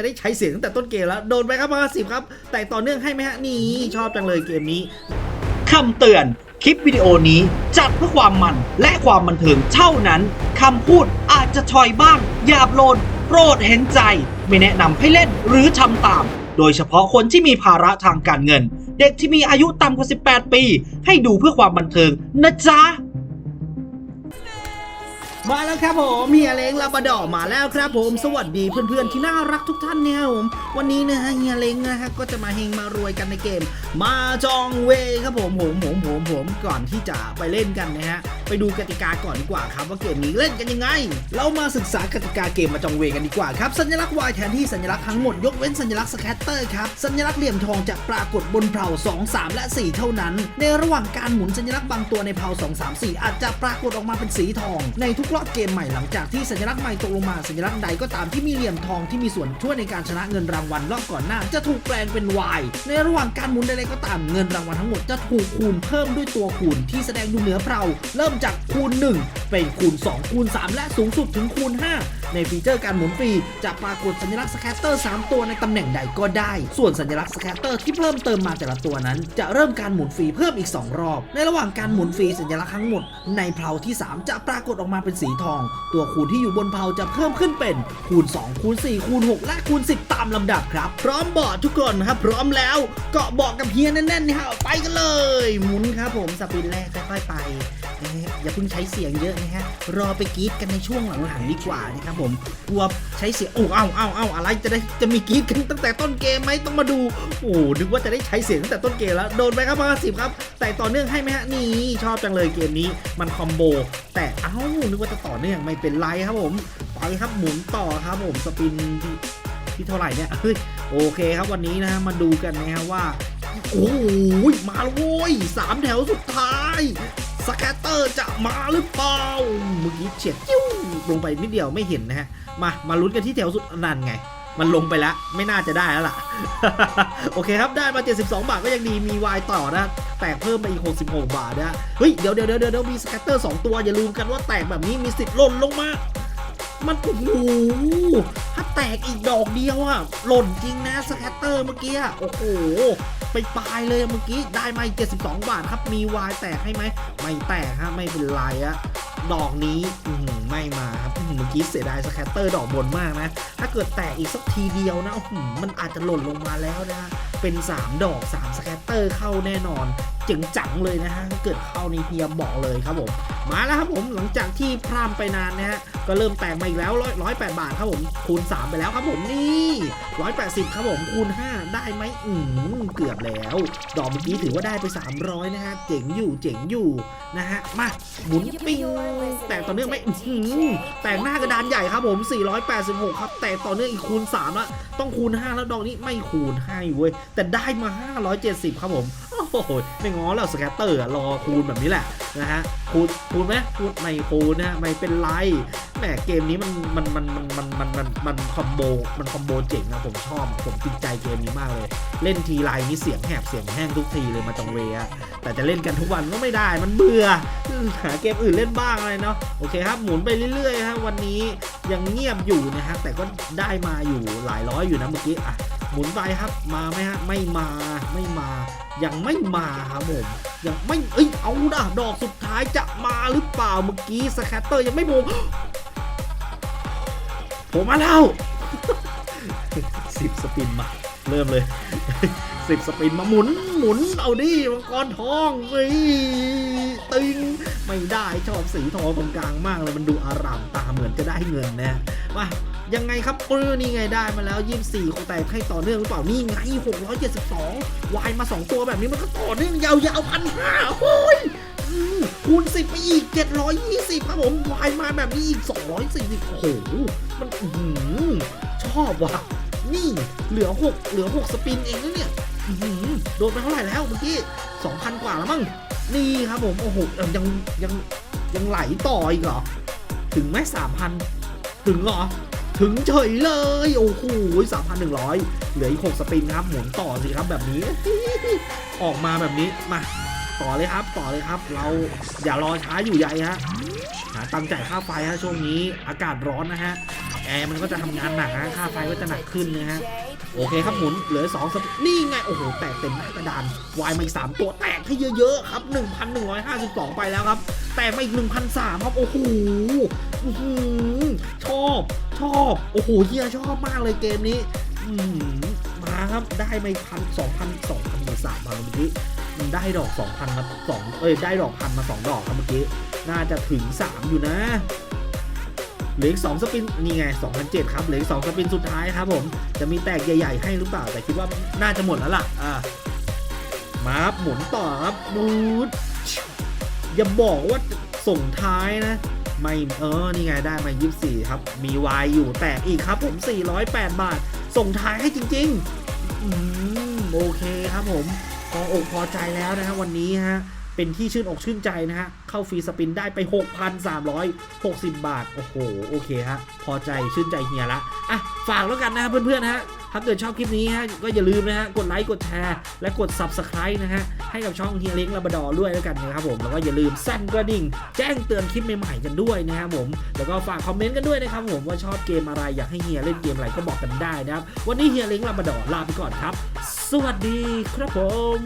จะได้ใช้เสียงตั้งแต่ต้นเกมแล้ว โดนไปครับมาสิบครับ แต่ต่อเนื่องให้ไหมฮะนี่ชอบจังเลยเกมนี้คำเตือนคลิปวิดีโอนี้จัดเพื่อความมันและความบันเทิงเท่านั้นคำพูดอาจจะชอยบ้างหยาบโลนโปรดเห็นใจ ไม่แนะนำให้เล่นหรือทำตาม โดยเฉพาะคนที่มีภาระทางการเงิน เด็กที่มีอายุต่ำกว่า 18 ปี ให้ดูเพื่อความบันเทิงนะจ๊ะ มาแล้วครับผมเฮียเล้งลาบดอร์มาแล้วครับผม สวัสดีเพื่อนๆที่น่ารักทุกท่านเนี่ยครับผม วันนี้นะฮะเฮียเล้งนะฮะก็จะมาเฮงมารวยกันในเกม มาจองเวครับผมผมผมผมผมก่อนที่จะไปเล่นกันนะฮะไปดูกติกาก่อนดีกว่าครับว่าเกมนี้เล่นกันยังไง เรามาศึกษากติกาเกมมาจองเวกันดีกว่าครับสัญลักษณ์ Y แทนที่สัญลักษณ์ทั้งหมดยกเว้นสัญลักษณ์สแคตเตอร์ครับสัญลักษณ์เหลี่ยมทองจะปรากฏบนเพลา2 3 และ 4 เท่านั้น ในระหว่างการหมุนสัญลักษณ์บางตัวในเพลา2 3 4 อาจจะปรากฏออกมาเป็นสีทองในทุกรอบเกมใหม่หลังจากที่สัญลักษณ์ใหม่ตกลงมาสัญลักษณ์ใดก็ตามที่มีเหลี่ยมทองที่มีส่วนช่วยในการชนะเงินรางวัลรอบก่อนหน้า จะถูกแปลงเป็น Y ในระหว่างการหมุนใดๆก็ตามเงินรางวัลทั้งหมดจะถูกคูณเพิ่มด้วยตัวคูณที่แสดงอยู่เหนือเพลาเริ่มจากคูณ 1 เป็นคูณ 2 คูณ 3 และสูงสุดถึงคูณ 5 ในฟีเจอร์การหมุนฟรีจะปรากฏสัญลักษณ์สแคตเตอร์ 3 ตัวในตำแหน่งใดก็ได้ ส่วนสัญลักษณ์สแคตเตอร์ที่เพิ่มเติมมาแต่ละตัวนั้น จะเริ่มการหมุนฟรีเพิ่มอีก 2 รอบ ในระหว่างการหมุนฟรีสัญลักษณ์ทั้งหมด ในเพลาที่ 3 จะปรากฏออกมาเป็นสีทอง ตัวคูณที่อยู่บนเพาจะเพิ่มขึ้นเป็น คูณ 2 คูณ 4 คูณ 6 และคูณ 10 ตามลำดับครับ พร้อมบอดทุกคนครับ พร้อมแล้วเกาะเบาะกับเฮียแน่นๆนี่ฮะไปกันเลย หมุนครับผมสปินแรกค่อยๆไป นะฮะอย่าเพิ่งใช้เสียงเยอะนะฮะรอไปกรีดกันในช่วงหลังๆดีกว่านะครับผมกลัวใช้เสียงโอ้เอ้าเอ้าเอ้าอะไรจะได้จะมีกรีดกันตั้งแต่ต้นเกมไหมต้องมาดูโอ้นึกว่าจะได้ใช้เสียงตั้งแต่ต้นเกมแล้วโดนไปครับมาสิบครับ แต่ต่อเนื่องให้ไหมฮะนี่ชอบจังเลยเกมนี้มันคอมโบแต่เอ้านึกว่าจะต่อเนื่องไม่เป็นไรครับผมไปครับหมุนต่อครับผมสปินที่ที่เท่าไหร่เนี่ยเฮ้ยโอเคครับวันนี้นะฮะมาดูกันนะฮะว่าโอ้ยมาแล้วโว้ยสามแถวสุดท้าย สแกตเตอร์จะมาหรือเปล่าเมื่อกี้เฉียดจิ้วลงไปนิดเดียวไม่เห็นนะฮะ มามาลุ้นกันที่แถวสุดนั่นไง มันลงไปแล้ว ไม่น่าจะได้แล้วล่ะ โอเคครับได้มา 72 บาทก็ยังดีมีวายต่อนะแตกเพิ่มไปอีก 66 บาทนะเฮ้ยเดี๋ยวเดี๋ยวเดี๋ยวเดี๋ยวมีสแกตเตอร์2ตัวอย่าลืมกันว่าแตกแบบนี้มีสิทธิ์หล่นลงมา มันโอ้โหถ้าแตกอีกดอกเดียวอะหล่นจริงนะสแคตเตอร์เมื่อกี้โอ้โหไปปลายเลยเมื่อกี้ได้มา72 บาทครับมีวายแตกให้ไหมไม่แตกฮะไม่เป็นไรอะดอกนี้อืไม่มาครับเมื่อกี้เสียดายสแคตเตอร์ดอกบนมากนะ ถ้าเกิดแตกอีกสักทีเดียวนะมันอาจจะหล่นลงมาแล้วนะ เป็น 3 ดอก 3 สแคตเตอร์เข้าแน่นอน จ๋งจังเลยนะฮะเกิดเข้านี่เพียบอกเลยครับผม มาแล้วครับผมหลังจากที่พรามไปนานนะฮะก็เริ่มแตกมาอีกแล้วร้อยร้อยแปดบาทครับผมคูณ 3 ไปแล้วครับผมนี่ร้อยแปดสิบครับผมคูณ 5 ได้ไหมอืมเกือบแล้ว ดอกเมื่อกี้ถือว่าได้ไป 300 นะฮะเจ๋งอยู่เจ๋งอยู่นะฮะมาหมุนปิ้งแตกต่อเนื่องไหมอื้อหือแตกหน้ากระดานใหญ่ครับผม 486 ครับแตกต่อเนื่องอีกคูณ3แล้วต้องคูณ 5 แล้วดอกนี้ไม่คูณให้เว้ยแต่ได้มา 570 ครับผม โอ้โหไม่ง้อแล้วสแกตเตอร์รอคูณแบบนี้แหละนะฮะคูณคูณไหมคูณไม่คูณนะไม่เป็นไรแหมเกมนี้มันมันมันมันมันมันมันมันคอมโบมันคอมโบเจ๋งนะผมชอบผมติดใจเกมนี้มากเลย เล่นทีไรนี่เสียงแหบเสียงแห้งทุกทีเลยมาจองเวอะแต่จะเล่นกันทุกวันก็ไม่ได้มันเบื่อหาเกมอื่นเล่นบ้างอะไรเนาะโอเคครับหมุนไปเรื่อยๆฮะวันนี้ยังเงียบอยู่นะฮะแต่ก็ได้มาอยู่หลายร้อยอยู่นะเมื่อกี้อะ หมุนไปครับ มาไหมฮะ ไม่มา ไม่มา ยังไม่มาครับผม ยังไม่ เอ้ย เอาดะดอกสุดท้ายจะมาหรือเปล่า เมื่อกี้สแคตเตอร์ยังไม่โผล่ผมมาแล้วสิบสปินมา เริ่มเลยสิบสปินมาหมุน หมุน เอาดิ มังกรทองเฮ้ยตึง ไม่ได้ ชอบสีทองตรงกลางมากเลย มันดูอารามตาเหมือนจะได้เงินนะมา ยังไงครับปื้อนี่ไงได้มาแล้ว 24คูแต่ให้ต่อเนื่องหรือเปล่านี่ไง 672 วายมา 2 ตัวแบบนี้มันก็ต่อเนื่องยาวๆพันห้าโอ้ยคูณ10 ไปอีก 720 ครับผมวายมาแบบนี้อีก 240 โอ้โห มันอื้อหือชอบว่ะ นี่เหลือ 6 เหลือ 6 สปินเองนะเนี่ยอื้อหือโดนไปเท่าไหร่แล้วเมื่อกี้ 2,000 กว่าแล้วมั้งนี่ครับผม โอ้โหยังยังยังไหลต่ออีกเหรอ ถึงไหม3,000 ถึงเหรอ ถึงเฉยเลย โอ้โห3,100เหลืออีก6สปินครับ หมุนต่อสิครับแบบนี้ ออกมาแบบนี้ มา ต่อเลยครับ ต่อเลยครับ เราอย่ารอช้าอยู่ใหญ่ฮะ หาตังจ่ายค่าไฟฮะช่วงนี้ อากาศร้อนนะฮะ แอร์มันก็จะทำงานหนักนะค่าไฟก็จะหนักขึ้นนะฮะ โอเคครับหมุน เหลือ2สปินนี่ไง โอ้โห แตกเต็มหน้ากระดาน วายมาอีก3ตัวแตกให้เยอะๆครับ1,152ไปแล้วครับ แตกมาอีก1,003ครับ โอ้โหอื้อหือชอบ ชอบ โอ้โหเฮียชอบมากเลยเกมนี้อืมมาครับ ได้มาอีกพันสองพันสองพันหรือสามพันเมื่อกี้มันได้ดอกสองพันมาสองเอ้ย ได้ดอกพันมาสองดอกครับเมื่อกี้ น่าจะถึงสามอยู่นะ เหลืออีกสองสปิน นี่ไง2,007ครับ เหลืออีกสองสปินสุดท้ายครับผม จะมีแตกใหญ่ๆให้หรือเปล่า แต่คิดว่าน่าจะหมดแล้วล่ะ อ่า มาครับหมุนต่อครับบูดอย่าบอกว่าส่งท้ายนะ ไม่เออนี่ไงได้มา 24 ครับ มีวายอยู่แตกอีกครับผม 408 บาท ส่งท้ายให้จริงๆอืมโอเคครับผมพออกพอใจแล้วนะฮะวันนี้ฮะเป็นที่ชื่นอกชื่นใจนะฮะ เข้าฟรีสปินได้ไป 6,360 บาท โอ้โห โอเคฮะ พอใจชื่นใจเฮียละ อะ ฝากแล้วกันนะฮะเพื่อนๆนฮะ ถ้าเกิดชอบคลิปนี้ฮะก็อย่าลืมนะฮะกดไลค์กดแชร์และกด Subscribe นะฮะให้กับช่องเฮียเล้งลาบดอด้วยแล้วกันนะครับผมแล้วก็อย่าลืมสั่นกระดิ่ง แจ้งเตือนคลิปใหม่ๆกันด้วยนะครับผมแล้วก็ฝากคอมเมนต์กันด้วยนะครับผมว่าชอบเกมอะไรอยากให้เฮียเล่นเกมอะไรก็บอกกันได้นะครับวันนี้เฮียเล้งลาบดอลาไปก่อนครับ สวัสดีครับผม